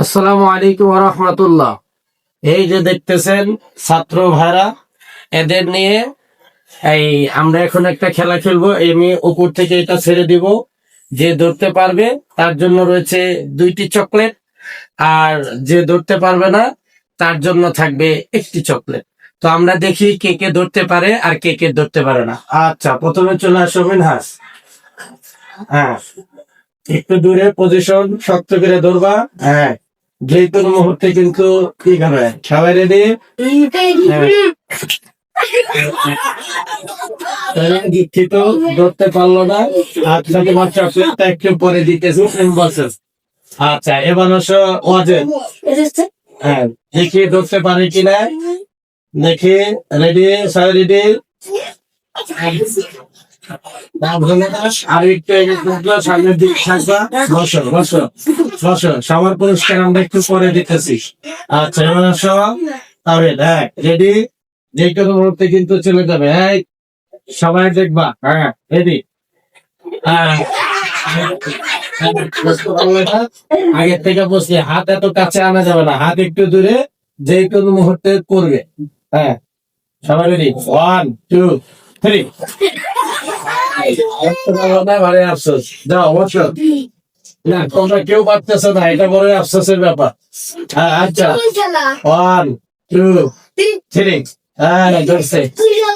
আসসালামু আলাইকুম রহমতুল্লাহ। এই যে দেখতেছেন ছাত্র ভাইরা, এদের নিয়ে এই আমরা এখন একটা খেলা খেলব আমি উপর থেকে এটা ছেড়ে দিব। যে ধরতে পারবে, তার জন্য রয়েছে দুইটি চকলেট, আর যে ধরতে পারবে না, তার জন্য থাকবে একটি চকলেট। তো আমরা দেখি কে কে ধরতে পারে আর কে কে ধরতে পারে না। আচ্ছা প্রথমে চলে আসো মিনহাস। হ্যাঁ একটু দূরে পজিশন শক্ত করে ধরবা। হ্যাঁ যে কোনো মুহূর্তে কিন্তু কি হবে সবাই রেডি দুঃখিত ধরতে পারল না। একটু পরে দিতেছি। বলছেন আচ্ছা এবার হচ্ছে ওয়াজেন হ্যাঁ দেখি ধরতে পারে কিনা দেখি রেডি সবাই রেডি সবার আমরা একটু আচ্ছা রেডি মুহূর্তে কিন্তু চলে যাবে। সবাই দেখবা। হ্যাঁ রেডি হ্যাঁ। আগের থেকে বসে, হাত এত কাছে আনা যাবে না। হাত একটু দূরে, যে কোনো মুহূর্তে করবে। হ্যাঁ সবাই রেডি ওয়ান টু থ্রি ভালো আফসোস। যাও বসো না তোমরা কেউ পারতেছো না এটা বড় আফসোসের ব্যাপার। হ্যাঁ, আচ্ছা। ওয়ান টু থ্রি হ্যাঁ ধরছে।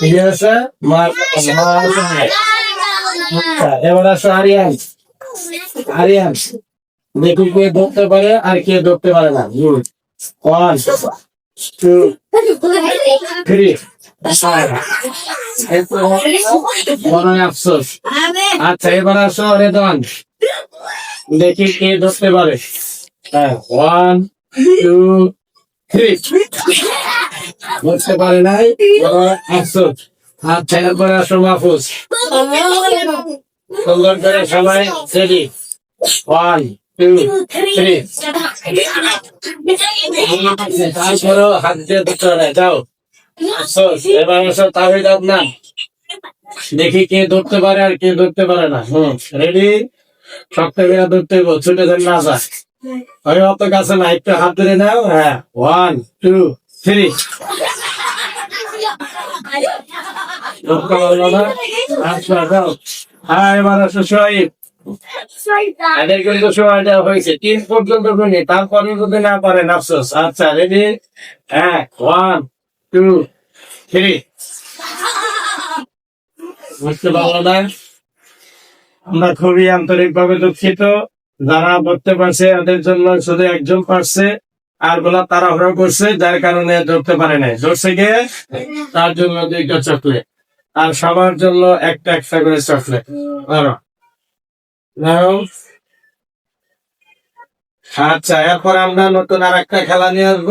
ঠিক আছে মার মার আচ্ছা, এবার আসো আরিয়ান। আরিয়ান দেখি কে ধরতে পারে আর কে ধরতে পারে না। ওয়ান টু থ্রি বড় আফসোস। আচ্ছা এবার আসো রেদন। দেখি কে ধরতে পারে। ওয়ান টু থ্রি ধরতে পারে নাই আফসোস। আচ্ছা এরপরে আসো মাহফুজ। সুন্দর করে সবাই রেডি। ওয়ান টু থ্রি তারপরেও হাত দিয়ে ধরতে যাও। আফসোস এবার আসো, তাহিদ আদনান। দেখি কে ধরতে পারে আর কে ধরতে পারে না। হুম রেডি বেলা ধরতে হইব, ছুটে ধরে না যায়। আমি অত কাছে না, একটু হাত ধরে নাও। হ্যাঁ ওয়ান টু থ্রি তারপরে যদি না পারেন, আফসোস। আচ্ছা রেডি হ্যাঁ ওয়ান টু থ্রি বুঝতে পারল না? আমরা খুবই আন্তরিক ভাবে দুঃখিত। যারা ধরতে পারছে এদের জন্য শুধু একজন পারছে আরগুলা তাড়াহুড়ো করছে যার কারণে ধরতে পারে নাই। ধরছে গিয়ে তার জন্য দুইটা চকলেট আর সবার জন্য একটা একটা করে চকলেট ধরো। আচ্ছা এরপর আমরা নতুন আর একটা খেলা নিয়ে আসব।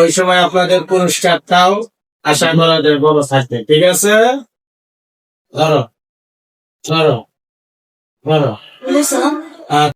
ওই সময় আপনাদের পুরস্কারটাও আশা করা যায় বড় থাকবে ঠিক আছে? ধরো ধরো ধরো।